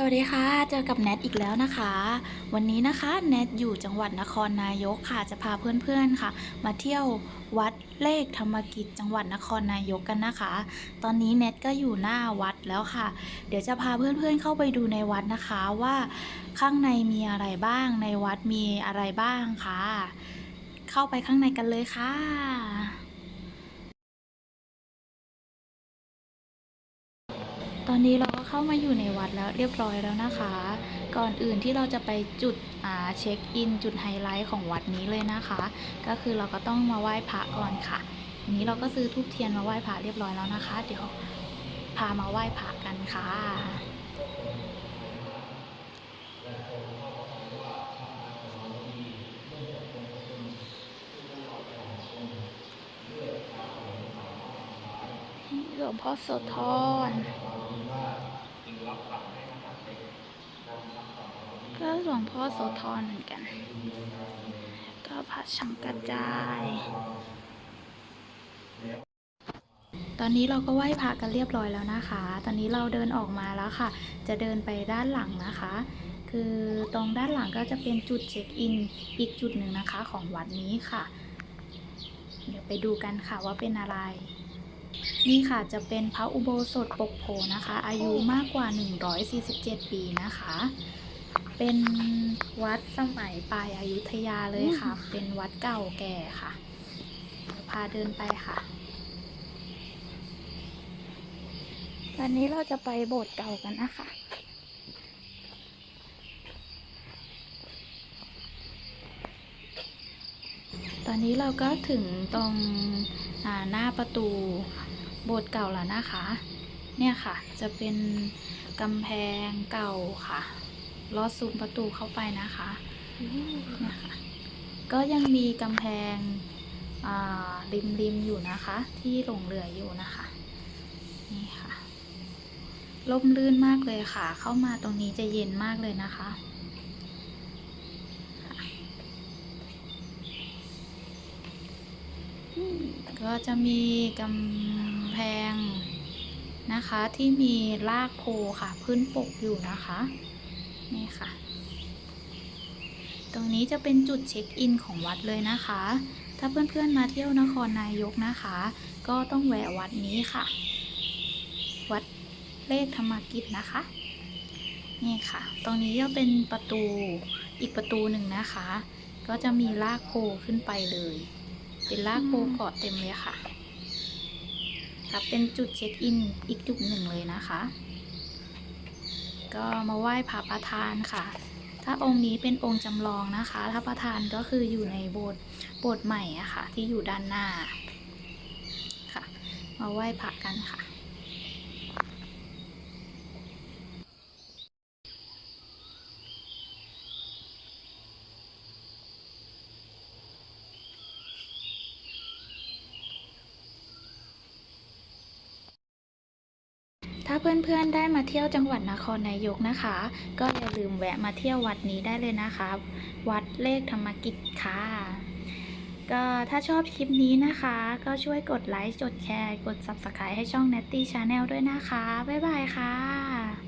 สวัสดีค่ะ เจอกับแนทอีกแล้วนะคะ วันนี้นะคะแนทอยู่จังหวัดนครนายกค่ะ จะพาเพื่อนๆค่ะ มาเที่ยววัดเลขธรรมกิจจังหวัดนครนายกกันนะคะ ตอนนี้แนทก็อยู่หน้าวัดแล้วค่ะ เดี๋ยวจะพาเพื่อนๆเข้าไปดูในวัดนะคะว่าข้างในมีอะไรบ้าง ในวัดมีอะไรบ้างค่ะ เข้าไปข้างในกันเลยค่ะ ตอนนี้เราก็เข้ามาอยู่ในวัดแล้วเรียบร้อยแล้วนะคะ ก่อนอื่นที่เราจะไปจุดอาเช็คอินจุดไฮไลท์ของวัดนี้เลยนะคะ ก็คือเราก็ต้องมาไหว้พระก่อนค่ะทีนี้เราก็ซื้อทูบเทียนมาไหว้พระเรียบร้อยแล้วนะคะ เดี๋ยวพามาไหว้พระกันค่ะ วงพ่อโสธรก็หลวงพ่อโสธรเหมือนกัน ก็พระชังกระจาย ตอนนี้เราก็ไหว้พระกันเรียบร้อยแล้วนะคะ ตอนนี้เราเดินออกมาแล้วค่ะ จะเดินไปด้านหลังนะคะ คือตรงด้านหลังก็จะเป็นจุดเช็คอินอีกจุดหนึ่งนะคะของวัดนี้ค่ะ เดี๋ยวไปดูกันค่ะว่าเป็นอะไร นี่ค่ะจะเป็นพระอุโบสถปกโพนะคะ อายุมากกว่า 147 ปีนะคะ เป็นวัดสมัยปลายอายุทยาเลยค่ะ เป็นวัดเก่าแก่ค่ะ พาเดินไปค่ะตอนนี้เราจะไปโบสถ์เก่ากันนะคะตอนนี้เราก็ถึงตรงหน้าประตู โบสถ์เก่าแล้วนะคะ เนี่ยค่ะ จะเป็นกำแพงเก่าค่ะลอดซุ้มประตูเข้าไปนะคะเนี่ยค่ะ ก็ยังมีกำแพงริมริมๆอยู่นะคะ ที่หลงเหลืออยู่นะคะ นี่ค่ะร่มรื่นมากเลยค่ะ เข้ามาตรงนี้จะเย็นมากเลยนะคะก็จะมีกำ แพงนะคะ ที่มีรากโพค่ะ พื้นปกอยู่นะคะนี่ค่ะ ตรงนี้จะเป็นจุดเช็คอินของวัดเลยนะคะ ถ้าเพื่อนๆมาเที่ยวนครนายกนะคะ ก็ต้องแวะวัดนี้ค่ะ วัดเลขธรรมกิจนะคะ นี่ค่ะ ตรงนี้จะเป็นประตูอีกประตูหนึ่งนะคะ ก็จะมีรากโพขึ้นไปเลย เป็นรากโพเกาะเต็มเลยค่ะ ครับเป็นจุดเช็คอินอีกจุดหนึ่งเลยนะคะ ก็มาไหว้พระประธานค่ะ ถ้าองค์นี้เป็นองค์จำลองนะคะถ้าประธานก็คืออยู่ในโบสถ์โบสถ์ใหม่อะค่ะ ที่อยู่ด้านหน้าค่ะ มาไหว้พระกันค่ะ ถ้าเพื่อนๆได้มาเที่ยวจังหวัดนครนายกนะคะ ก็อย่าลืมแวะมาเที่ยววัดนี้ได้เลยนะคะ วัดเลขธรรมกิจค่ะ ก็ถ้าชอบคลิปนี้นะคะ ก็ช่วยกดไลค์กดแชร์ กด Subscribe ให้ช่อง Natty Channel ด้วยนะคะ บ๊ายบายค่ะ